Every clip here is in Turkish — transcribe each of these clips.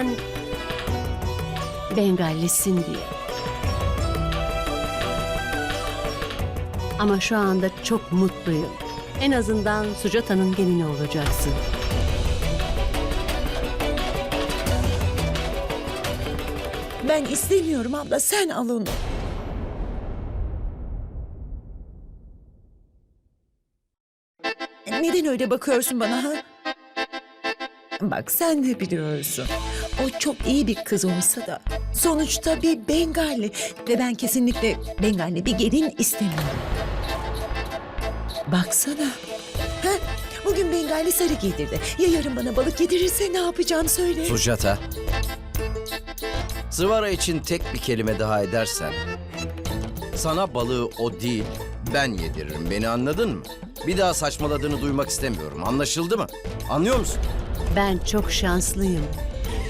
sen Bengallisin diye. Ama şu anda çok mutluyum. En azından Sujata'nın gelini olacaksın. Ben istemiyorum abla sen al onu. Neden öyle bakıyorsun bana ha? Bak sen de biliyorsun. O çok iyi bir kız olsa da sonuçta bir Bengali ve ben kesinlikle Bengali bir gelin istemiyorum. Baksana. Ha? Bugün Bengali sarı giydirdi. Ya yarın bana balık yedirirse ne yapacağım söyle. Sujata. Sıvara için tek bir kelime daha edersen... Sana balığı o değil, ben yediririm. Beni anladın mı? Bir daha saçmaladığını duymak istemiyorum. Anlaşıldı mı? Anlıyor musun? Ben çok şanslıyım.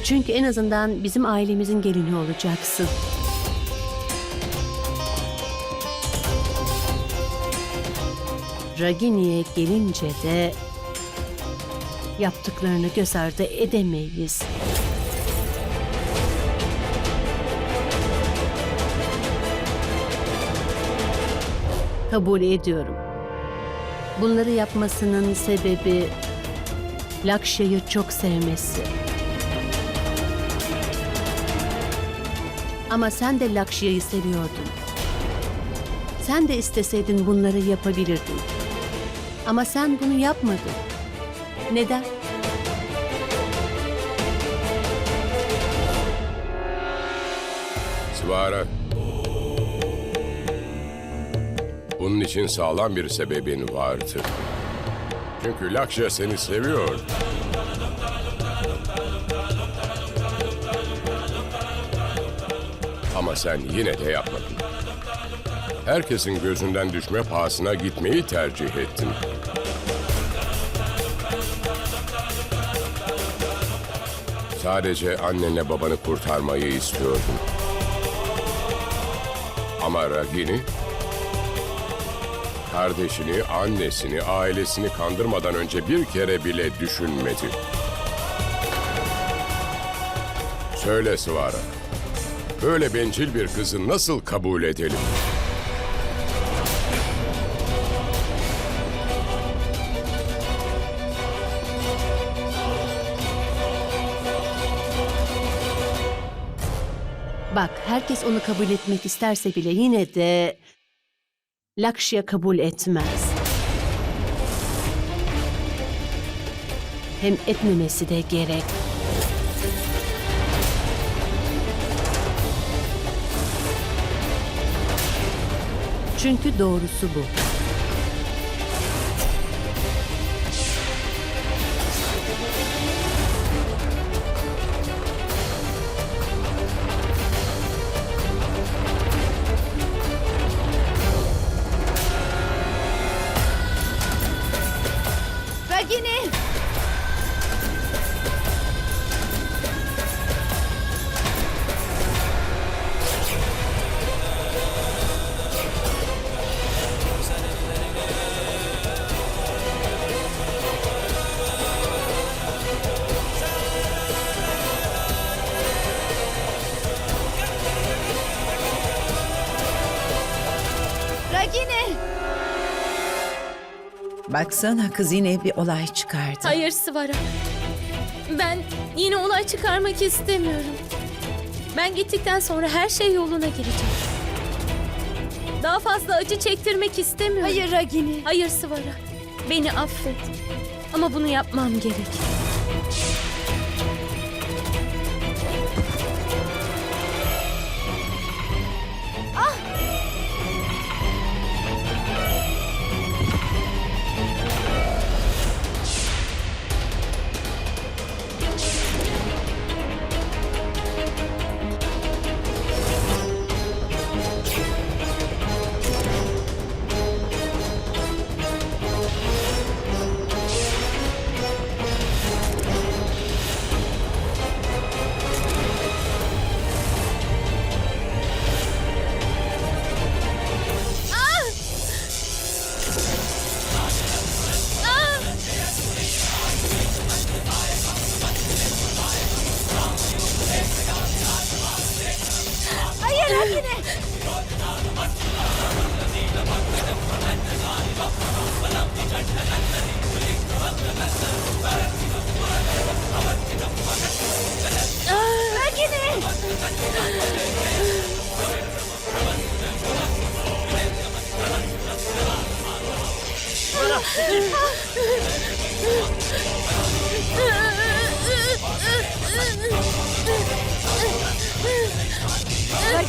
Çünkü en azından bizim ailemizin gelini olacaksın. Ragini'ye gelince de yaptıklarını göz ardı edemeyiz. Kabul ediyorum. Bunları yapmasının sebebi Lakşya'yı çok sevmesi. Ama sen de Lakşya'yı seviyordun. Sen de isteseydin bunları yapabilirdin. Ama sen bunu yapmadın. Neden? Svara. Bunun için sağlam bir sebebin vardı. Çünkü Lakşa seni seviyor. Ama sen yine de yapmadın. Herkesin gözünden düşme pahasına gitmeyi tercih ettin. Sadece annenle babanı kurtarmayı istiyordun. Ama Ragini kardeşini, annesini, ailesini kandırmadan önce bir kere bile düşünmedi. Söyle Svara, böyle bencil bir kızı nasıl kabul edelim? Bak herkes onu kabul etmek isterse bile yine de Lakşya kabul etmez. Hem etmemesi de gerek. Çünkü doğrusu bu. Baksana kız yine bir olay çıkardı. Hayır Sıvara. Ben yine olay çıkarmak istemiyorum. Ben gittikten sonra her şey yoluna girecek. Daha fazla acı çektirmek istemiyorum. Hayır Ragini. Hayır Sıvara. Beni affet. Ama bunu yapmam gerek.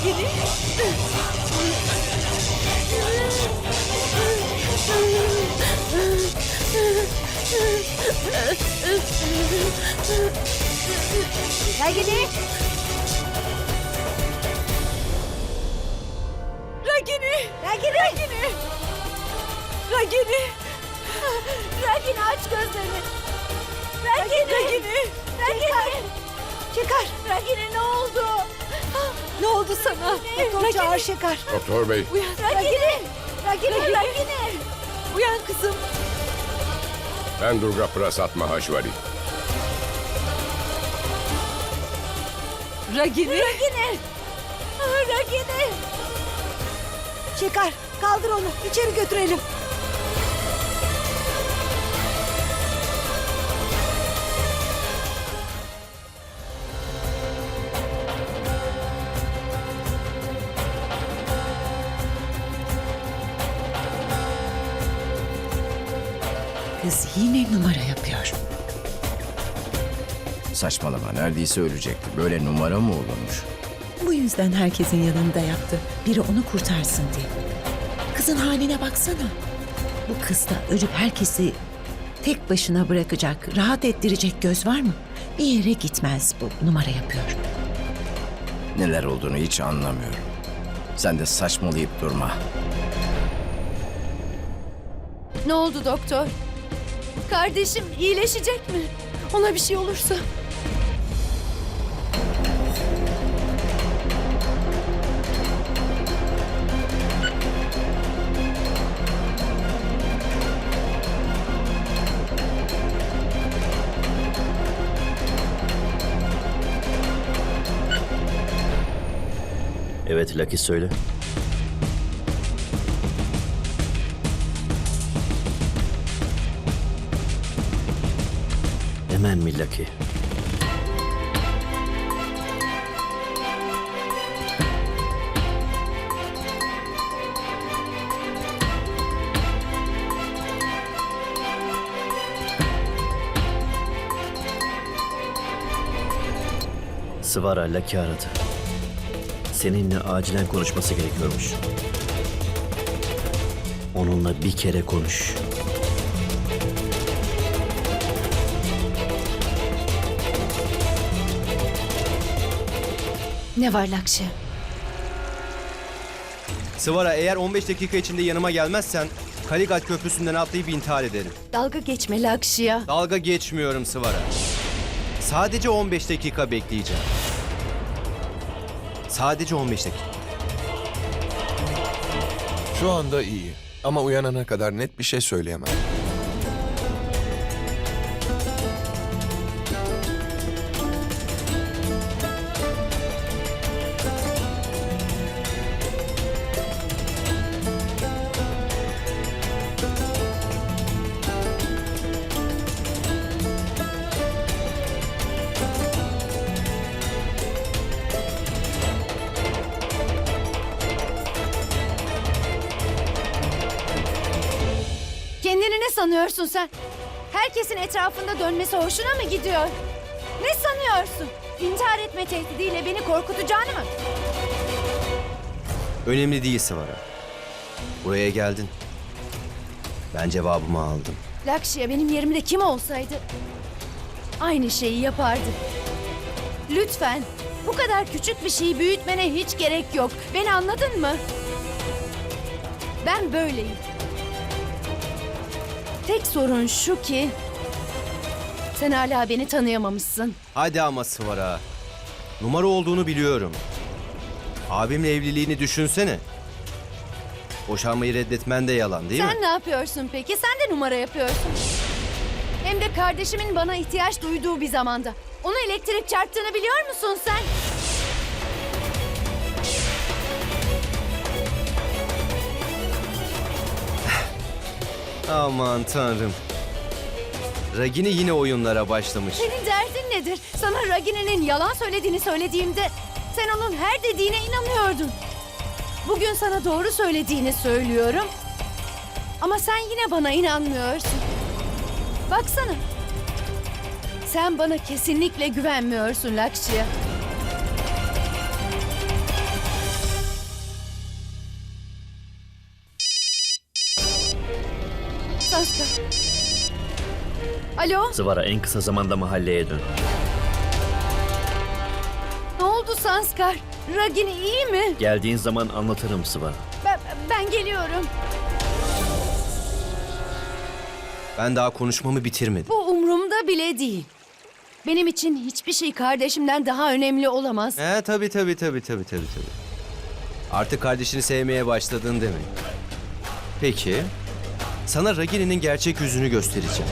Ragini. Ragini. Ragini. Ragini. Ragini. Ragini. Ragini aç gözlerini. Ragini. Ragini. Ragini. Çıkar. Ragini ne oldu? Ne oldu sana? Doktor çağır Şeker. Doktor bey, Uyan. Ragini. Ragini. Ragini. Uyan kızım. ben Durga Prasad Mahashwari. Ragini. Ragini. Ah, Ragini. Çıkar. Kaldır onu. İçeri götürelim. Kız yine numara yapıyor. Saçmalama neredeyse ölecekti. Böyle numara mı olurmuş? Bu yüzden herkesin yanında yaptı. Biri onu kurtarsın diye. Kızın haline baksana. Bu kızda ölüp herkesi tek başına bırakacak, rahat ettirecek göz var mı? Bir yere gitmez bu. Numara yapıyor. Neler olduğunu hiç anlamıyorum. Sen de saçmalayıp durma. Ne oldu doktor? Kardeşim iyileşecek mi? Ona bir şey olursa. Evet Lucky söyle. Mi Lucky? Sıvara Lucky aradı. Seninle acilen konuşması gerekiyormuş. Onunla bir kere konuş. Ne var Lakşe? Sıvara eğer 15 dakika içinde yanıma gelmezsen Kaligat Köprüsü'nden atlayıp intihar ederim. Dalga geçme Lakşi'ya. Dalga geçmiyorum Sıvara. Sadece 15 dakika bekleyeceğim. Sadece 15 dakika. Şu anda iyi ama uyanana kadar net bir şey söyleyemem. Sanıyorsun sen? Herkesin etrafında dönmesi hoşuna mı gidiyor? Ne sanıyorsun? İntihar etme tehdidiyle beni korkutacağını mı? Önemli değil Sıvara. Buraya geldin. Ben cevabımı aldım. Lakşya benim yerimde kim olsaydı aynı şeyi yapardı. Lütfen bu kadar küçük bir şeyi büyütmene hiç gerek yok. Beni anladın mı? Ben böyleyim. Tek sorun şu ki sen hala beni tanıyamamışsın. Hadi ama Sıvara. Numara olduğunu biliyorum. Abimle evliliğini düşünsene. Boşanmayı reddetmen de yalan değil mi? Sen ne yapıyorsun peki? Sen de numara yapıyorsun. Hem de kardeşimin bana ihtiyaç duyduğu bir zamanda. Ona elektrik çarptığını biliyor musun sen? Aman tanrım. Ragini yine oyunlara başlamış. Senin derdin nedir? Sana Ragini'nin yalan söylediğini söylediğimde sen onun her dediğine inanıyordun. Bugün sana doğru söylediğini söylüyorum. Ama sen yine bana inanmıyorsun. Baksana. Sen bana kesinlikle güvenmiyorsun Lakşya. Saska. Alo? Sıvara en kısa zamanda mahalleye dön. Ne oldu Sanskar? Ragini iyi mi? Geldiğin zaman anlatırım Sıvara. Ben, ben geliyorum. Ben daha konuşmamı bitirmedim. Bu umurumda bile değil. Benim için hiçbir şey kardeşimden daha önemli olamaz. He tabii tabii tabii tabii tabii tabii. Artık kardeşini sevmeye başladın demek. Peki. Sana Ragini'nin gerçek yüzünü göstereceğim.